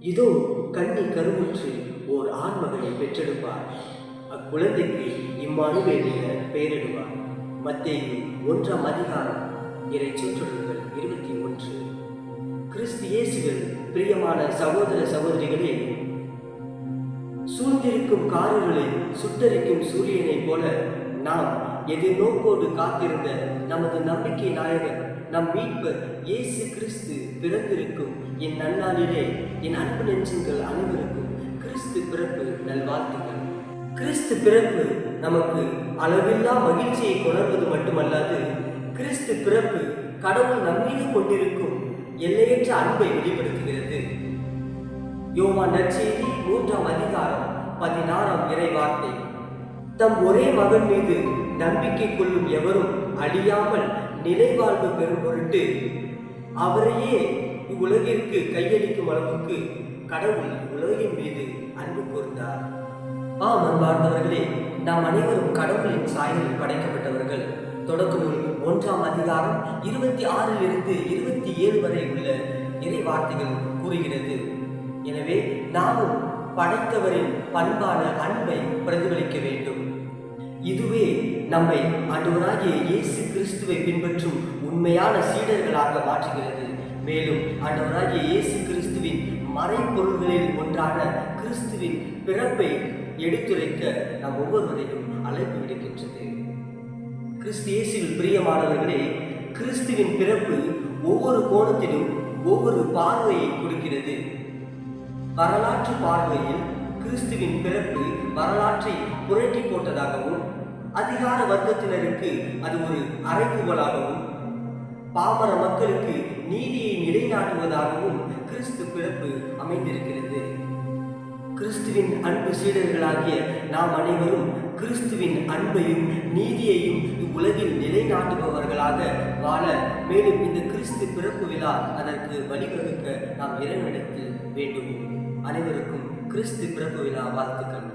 இதோ கண்ணி கருவுற்று ஓர் ஆண்மகனை பெற்றெடுப்பார். அக்குழந்தைக்கு இம்மானுவேல் என பெயரிடுவார். மத்தேயு ஒன்றாம் அதிகாரம் இறை சொற்றொடர்கள் இருபத்தி ஒன்று. கிறிஸ்து இயேசுகள் பிரியமான சகோதர சகோதரிகளே சூழ்ந்திருக்கும் காரிருளில் சுட்டரிக்கும் சூரியனைப் போல நாம் எதிர்நோக்கோடு காத்திருந்த நமது நம்பிக்கை நாயகர் நம் மீட்பர் இயேசு கிறிஸ்து பிறந்திருக்கும். என் நன்னாளிலே என் அன்பு நெஞ்சங்கள் அனைவருக்கும் கிறிஸ்து பிறப்பு நல்வாழ்த்துக்கள். கிறிஸ்து பிறப்பு நமக்கு அளவில்லா மகிழ்ச்சியை கொணர்வது மட்டுமல்லாது கிறிஸ்து பிறப்பு கடவுள் நம்மீது கொண்டிருக்கும் எல்லையற்ற அன்பை வெளிப்படுத்துகிறது. யோமா நற்செய்தி மூன்றாம் அதிகாரம் பதினாறாம் இறை வார்த்தை. தம் ஒரே மகன் மீது நம்பிக்கை கொள்ளும் எவரும் அழியாமல் நிலைவாழ்வு பெறும் பொருட்டு அவரையே இவ்வுலகிற்கு கையளிக்கும் அளவுக்கு கடவுள் உலகின் மீது அன்பு கூர்ந்தார். ஆம் அன்பார்ந்தவர்களே நாம் அனைவரும் கடவுளின் சாயலில் படைக்கப்பட்டவர்கள். தொடக்கமும் ஒன்றாம் அதிகாரம் இருபத்தி ஆறில் இருந்து இருபத்தி ஏழு வரை உள்ள இறை வார்த்தைகள் கூறுகிறது. எனவே நாமும் படைத்தவரின் பண்பான அன்பை பிரதிபலிக்க வேண்டும். இதுவே நம்மை ஆண்டவராகிய இயேசு கிறிஸ்துவை பின்பற்றும் உண்மையான சீடர்களாக மாற்றுகிறது. மேலும் ஆண்டவராகிய இயேசு கிறிஸ்துவின் மறைப்பொருள்களில் ஒன்றான கிறிஸ்துவின் பிறப்பை எடுத்துரைக்க நம் ஒவ்வொருவரையும் அழைப்பு விடுக்கின்றது. கிறிஸ்து இயேசுவில் பிரியமானவர்களே கிறிஸ்துவின் பிறப்பு ஒவ்வொரு கோணத்திலும் ஒவ்வொரு பார்வையை கொடுக்கிறது. வரலாற்று பார்வையில் கிறிஸ்துவின் பிறப்பு வரலாற்றை புரட்டி போட்டதாகவும் அதிகார வர்க்கத்தினருக்கு அது ஒரு அறைகூவலாகவும் பாமர மக்களுக்கு நீதியை நிலைநாட்டுவதாகவும் கிறிஸ்து பிறப்பு அமைந்திருக்கிறது. கிறிஸ்துவின் அன்பு சீடர்களாகிய நாம் அனைவரும் கிறிஸ்துவின் அன்பையும் நீதியையும் இவ்வுலகில் நிலைநாட்டுபவர்களாக வாழ மேலும் இந்த கிறிஸ்து பிறப்பு விழா அதற்கு வழிவகுக்க நாம் இறைவனிடத்தில் வேண்டும் அனைவருக்கும் கிறிஸ்து பிறப்பு விழா வாழ்த்துக்கள்.